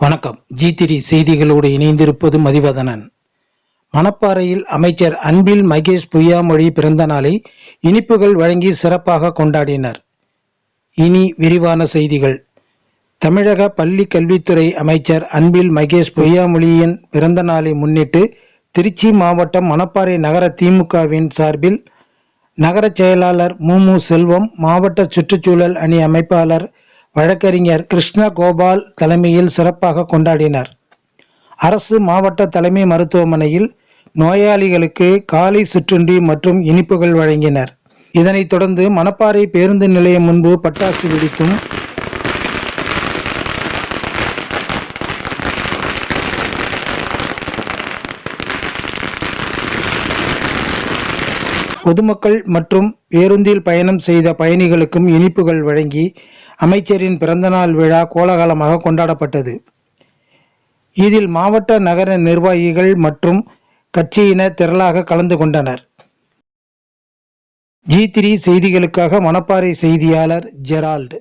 வணக்கம். ஜி திரி செய்திகளோடு இணைந்திருப்பது மதிவதனன். மணப்பாறையில் அமைச்சர் அன்பில் மகேஷ் பொய்யாமொழி பிறந்த நாளை இனிப்புகள் வழங்கி சிறப்பாக கொண்டாடினர். இனி விரிவான செய்திகள். தமிழக பள்ளி கல்வித்துறை அமைச்சர் அன்பில் மகேஷ் பொய்யாமொழியின் பிறந்த நாளை முன்னிட்டு திருச்சி மாவட்டம் மணப்பாறை நகர திமுகவின் சார்பில் நகரச் செயலாளர் மு செல்வம் மாவட்ட சுற்றுச்சூழல் அணி அமைப்பாளர் வழக்கறிஞர் கிருஷ்ண கோபால் தலைமையில் சிறப்பாக கொண்டாடினர். அரசு மாவட்ட தலைமை மருத்துவமனையில் நோயாளிகளுக்கு காலை சிற்றுண்டி மற்றும் இனிப்புகள் வழங்கினர். இதனைத் தொடர்ந்து மணப்பாறை பேருந்து நிலையம் முன்பு பட்டாசு வெடித்தும் பொதுமக்கள் மற்றும் பேருந்தில் பயணம் செய்த பயணிகளுக்கும் இனிப்புகள் வழங்கி அமைச்சரின் பிறந்தநாள் விழா கோலாகலமாக கொண்டாடப்பட்டது. இதில் மாவட்ட நகர நிர்வாகிகள் மற்றும் கட்சியினர் திரளாக கலந்து கொண்டனர். ஜி த்ரீ செய்திகளுக்காக மணப்பாறை செய்தியாளர் ஜெரால்டு.